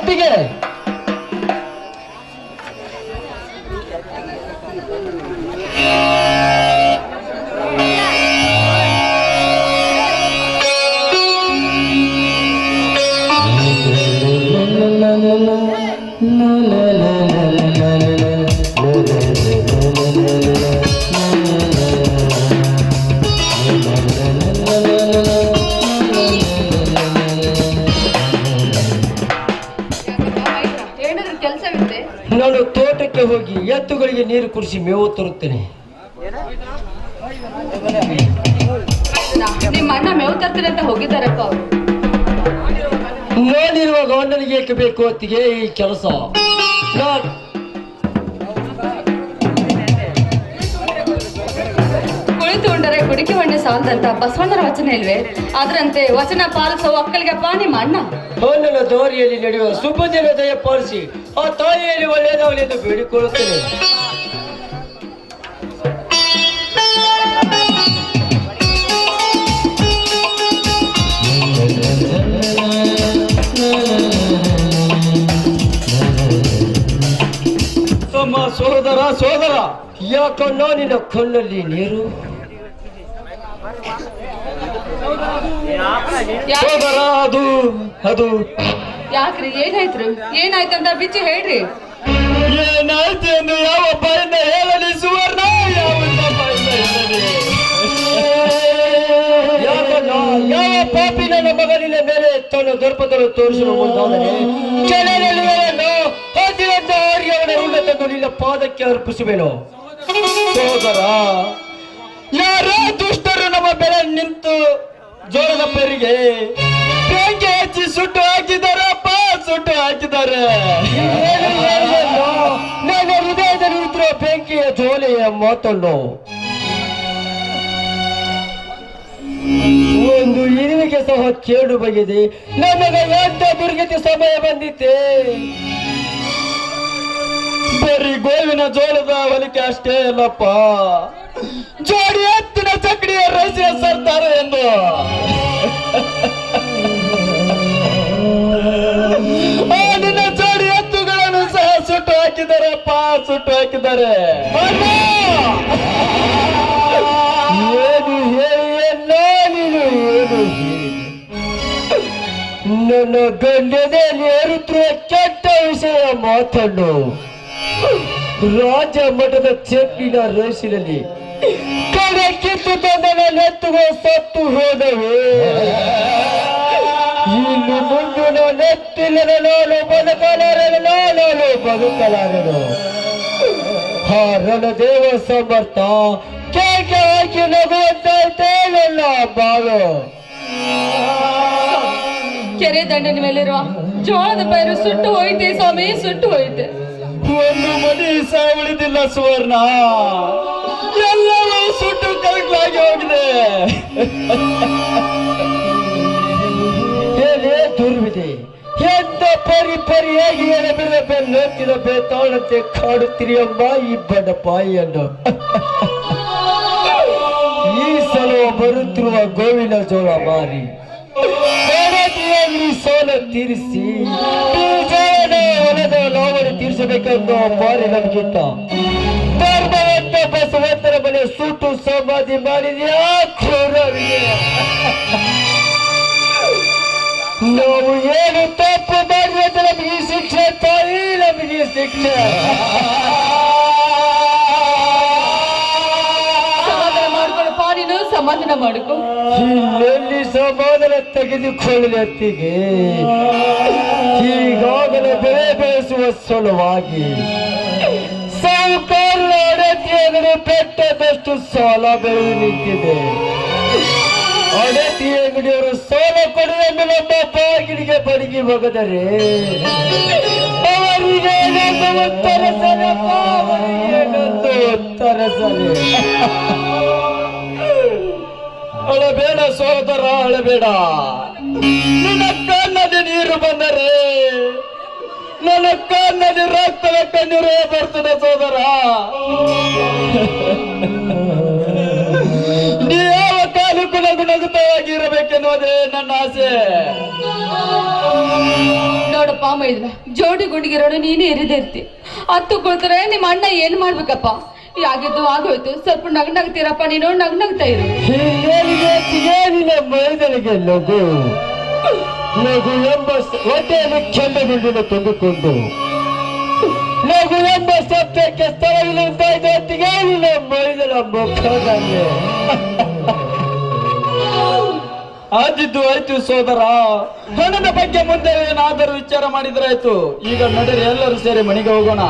ಅತ್ತಿಗೆ ಹೋಗಿ ಎತ್ತುಗಳಿಗೆ ನೀರು ಕುಡಿಸಿ ಮೇವು ತರುತ್ತೇನೆ. ನಿಮ್ಮ ಅಣ್ಣ ಮೇವು ತರ್ತೀನಿ ಅಂತ ಹೋಗಿದ್ದಾರಪ್ಪ ಅವರು. ನಾನಿರುವ ಗಂಡನಿಗೆ ಏಕೆ ಬೇಕು ಅತ್ತಿಗೆ ಈ ಕೆಲಸ? ನಾನ್ ಮಣ್ಣ ಕುಡಿಕೆ ಹೊಣ್ಣೆ ಸಾಲದಂತ ಬಸವಣ್ಣರ ವಚನ ಇಲ್ವೇ? ಅದರಂತೆ ವಚನ ಪಾಲಿಸೋ ಒಕ್ಕಲಿಗೆ ನಿಮ್ಮ ಅಣ್ಣ. ನನ್ನ ದಾರಿಯಲ್ಲಿ ನಡೆಯುವ ಶುಭ ದಿನ ದಯಪಾಲಿಸಿ ಆ ತಾಯಿಯಲ್ಲಿ ಒಳ್ಳೆಯದಾಗಲಿ ಎಂದು ಬೇಡಿಕೊಳ್ಳುತ್ತೇನೆ. ಸೋದರ ಸೋದರ, ಯಾಕಣ್ಣ ನಿನ್ನ ಕಣ್ಣಲ್ಲಿ ನೀರು? ಸೋದರ ಅದು. ಅದು ಯಾಕ್ರಿ? ಏನಾಯ್ತ್ರು? ಏನಾಯ್ತಂತ ಬಿಚ್ಚಿ ಹೇಳ್ರಿ. ಏನಾಯ್ತು ಎಂದು ಯಾವ ಬಾಯಿಂದ ಹೇಳಲಿ ಸುವರ್ಣ? ಯಾವ ಬಾಯಿಂದ ಹೇಳಲಿ? ಯಾಕಣ್ಣ ಯಾವ ಪಾಪಿ ನನ್ನ ಮಗನಿನ ಮೇಲೆ ತನ್ನ ದರ್ಪದರು ತೋರಿಸಲು ಮುಂದಾದರೆ ಉನ್ನತನ್ನು ನಿನ್ನ ಪಾದಕ್ಕೆ ಅರ್ಪಿಸುವೆನು. ಸೋದರ ಯಾರೋ ದುಷ್ಟರು ನಮ್ಮ ಬೆಳೆ ನಿಂತು ಜೋಳದ ಪೆರಿಗೆ. ಬೆಂಕಿ ಹಚ್ಚಿ ಸುಟ್ಟು ಹಾಕಿದಾರಪ್ಪ ಸುಟ್ಟು ಹಾಕಿದ್ದಾರೆ. ನನ್ನ ಹೃದಯದಲ್ಲಿ ಉಳಿದಿರೋ ಬೆಂಕಿಯ ಜೋಲೆಯ ಮಾತನ್ನು. ಒಂದು ಇರುವಿಗೆ ಸಹ ಕೇಡು ಬಗೆದಿ. ನಮಗೆ ಎಂತ ದುರ್ಗತಿ ಸಮಯ ಬಂದಿತ್ತೆ. ಬರೀ ಗೋವಿನ ಜೋಳದ ಹೊಲಿಕೆ ಅಷ್ಟೇ ಅಲ್ಲಪ್ಪ. ಜೋಡಿ ಎತ್ತಿನ ಚಕಡಿಯ ಸರ್ತಾರೆ ಎಂದು. ನಿನ್ನ ಜೋಡಿ ಎತ್ತುಗಳನ್ನು ಸಹ ಸುಟ್ಟು ಹಾಕಿದಾರಪ್ಪ ಸುಟ್ಟು ಹಾಕಿದ್ದಾರೆ. ಏನು ಹೇಳಿ ನೀನು ನನ್ನ ಗಂಡದಲ್ಲಿ ಏರುತ್ತಿರುವ ಕೆಟ್ಟ ವಿಷಯ ಮಾತನ್ನು. ರಾಜ ಮಠದ ಚೆಪ್ಪಿನ ರೇಸಿನಲ್ಲಿ ನೆತ್ತುಗೋ ಸತ್ತು ಹೋದವು. ಇನ್ನು ಮುಂದಿನ ನೆತ್ತಿಲ್ಲದ ನಾನು ಬದುಕಲಾರನು ನಾನು ಬದುಕಲಾರನು. ಹಾರನ ದೇವ ಸಮರ್ಥ ಕೇಕೆ ಹಾಕಿ ನಗುವಂತೈತೆ ನನ್ನ ಬಾಳು ಕೆರೆ ದಂಡನ ಮೇಲಿರುವ ಜೋಳದ ಪೈರು ಸುಟ್ಟು ಹೋಯ್ತೆ ಸ್ವಾಮಿ ಸುಟ್ಟು ಹೋಯ್ತೆ. ಒಂದು ಮನೆ ಸಹ ಉಳಿದಿಲ್ಲ ಸುವರ್ಣ. ಏನೇ ದುರ್ವಿದೆ, ಎಂತ ಪರಿ ಪರಿಯಾಗಿ ಎಡಬಿಡ ಬೆನ್ನತ್ತಿನ ಬೇತಾಳಂತೆ ಕಾಡುತ್ತಿರಿಯಮ್ಮ ಈ ಬಡ ಬಾಯಿಯನ್ನು. ಈ ಸಲ ಬರುತ್ತಿರುವ ಗೋವಿನ ಜೋಳ ಮಾರಿ. ಸೋಲ ತೀರಿಸಿ ಹೊಲದ ಲಾವಣಿ ತೀರಿಸಬೇಕೆಂದು ಬಾರಿ ನಮಗಿತ್ತ. ಧರ್ಮವಂತ ಬಳಿ ಸೂಟು ಸಮಾಧಿ ಮಾಡಿದ್ಯಾ? ನಾವು ಏನು ತಪ್ಪು ಮಾಡಿದ್ರೆ ನಮಗೆ ಶಿಕ್ಷೆ ತಾಯಿ ನಮಗೆ ಶಿಕ್ಷೆ. ಪಾಡಿನ ಸಮಾಧಾನ ಮಾಡ್ಕೊ. ಇಲ್ಲೆಲ್ಲಿ ಸಮಾಧಾನ ತೆಗೆದುಕೊಳ್ಳಲಿ ಅತ್ತಿಗೆ ಈಗಾಗಲೇ ಬೆಳೆ ಬೆಳೆಸುವ ಸಲುವಾಗಿ ಅಡತಿಯನ್ನು ಬೆಟ್ಟದಷ್ಟು ಸಾಲ ಬೆಳೆದು ನಿಂತಿದೆ. ಅಡತಿ ಅಂಗಡಿಯವರು ಸಾಲ ಕೊಡುವ ಮೇಲೆ ನಮ್ಮ ಬಾಗಿಲಿಗೆ ಬಡಿಗೆ ಹೋಗದರೆ, ಅವರಿಗೆ ಉತ್ತರ ಸರಿ ಉತ್ತರ ಸರಿ ಅಳಬೇಡ ಸೋದರ, ಅಳಬೇಡ. ನಿನ್ನ ಕಣ್ಣಲ್ಲಿ ನೀರು ಬಂದರೆ, ನನ್ನ ಕಣ್ಣಲ್ಲಿ ರಕ್ತದ ಕಣ್ಣೀರೇ ಬರ್ತದೆ ಸೋದರ. ನೀ ಯಾವ ಕಾಲಕ್ಕೂ ನಗು ನಗುತ್ತವಾಗಿರಬೇಕೆನ್ನುವುದೇ ನನ್ನ ಆಸೆ. ನೋಡಪ್ಪ ಮೈದ್ರ ಜೋಡಿ ಗುಂಡಿಗಿರೋಣ ನೀನೇ ಇರಿದಿರ್ತಿ ಹತ್ತು ಕೊಡ್ತಾರೆ ನಿಮ್ಮ ಅಣ್ಣ ಏನ್ ಮಾಡ್ಬೇಕಪ್ಪ? ಯಾಗಿದ್ದು ಆಗೋಯ್ತು ಸ್ವಲ್ಪ ನಗ್ ನಗ್ತೀರಪ್ಪ ನೀನು ನಗ್ ನಗ್ತಾ ಇರು. ಏನಿಲ್ಲ ಮೈದನಿಗೆ ಲಘು. ಲಘು ಎಂಬ ಹೊಟ್ಟೆಯಲ್ಲಿ ಕೆಂಡಗುಂಡಿನ ತಂದುಕೊಂಡು ಸತ್ಯಕ್ಕೆ ಇದೆ ಏನಿಲ್ಲ ಮೈದನ ಮುಖದಲ್ಲಿ ಆದಿದ್ದು ಆಯ್ತು, ಸೋದರ. ಹಣದ ಬಗ್ಗೆ ಮುಂದೆ ಏನಾದರೂ ವಿಚಾರ ಮಾಡಿದ್ರೆ ಆಯ್ತು. ಈಗ ನಡೀರಿ, ಎಲ್ಲರೂ ಸೇರಿ ಮನೆಗೆ ಹೋಗೋಣ.